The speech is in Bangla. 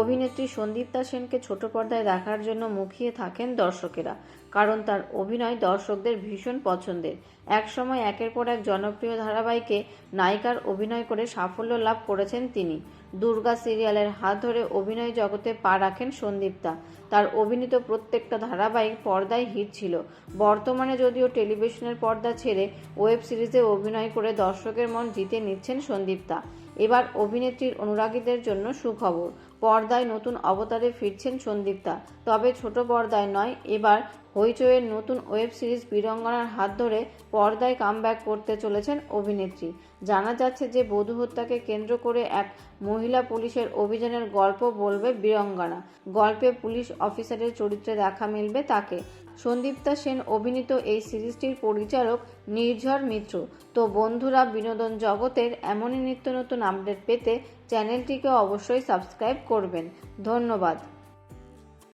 অভিনেত্রী সন্দীপ্তা সেনকে ছোট পর্দায় দেখার জন্য মুখিয়ে থাকেন দর্শকেরা, কারণ তার অভিনয় দর্শকদের ভীষণ পছন্দের। একসময় একের পর এক জনপ্রিয় ধারাবাহিকে নায়িকার অভিনয় করে সাফল্য লাভ করেছেন তিনি। দুর্গা সিরিয়ালের হাত ধরে অভিনয় জগতে পা রাখেন সন্দীপ্তা তার অভিনীত প্রত্যেকটা ধারাবাহিক পর্দায় হিট ছিল। বর্তমানে যদিও টেলিভিশনের পর্দা ছেড়ে ওয়েব সিরিজে অভিনয় করে দর্শকের মন জিতে নিচ্ছেন সন্দীপ্তা এবার অভিনেত্রীর অনুরাগীদের জন্য সুখবর। পর্দায় নতুন অবতারে ফিরছেন সন্দীপ্তা তবে ছোট পর্দায় নয়, এবার হইচইয়ের নতুন ওয়েব সিরিজ বীরঙ্গনার হাত ধরে পর্দায় কামব্যাক করতে চলেছেন অভিনেত্রী। জানা যাচ্ছে যে বধূ হত্যাকে কেন্দ্র করে এক মহিলা পুলিশের অভিযানের গল্প বলবে বীরঙ্গনা। গল্পে পুলিশ অফিসারের চরিত্রে দেখা মিলবে তাকে। সন্দীপ্তা সেন অভিনীত এই সিরিজটির পরিচালক নির্ঝর মিত্র। তো বন্ধুরা, বিনোদন জগতের এমনই নিত্য নতুন আপডেট পেতে চ্যানেলটিকে অবশ্যই সাবস্ক্রাইব করবেন। ধন্যবাদ।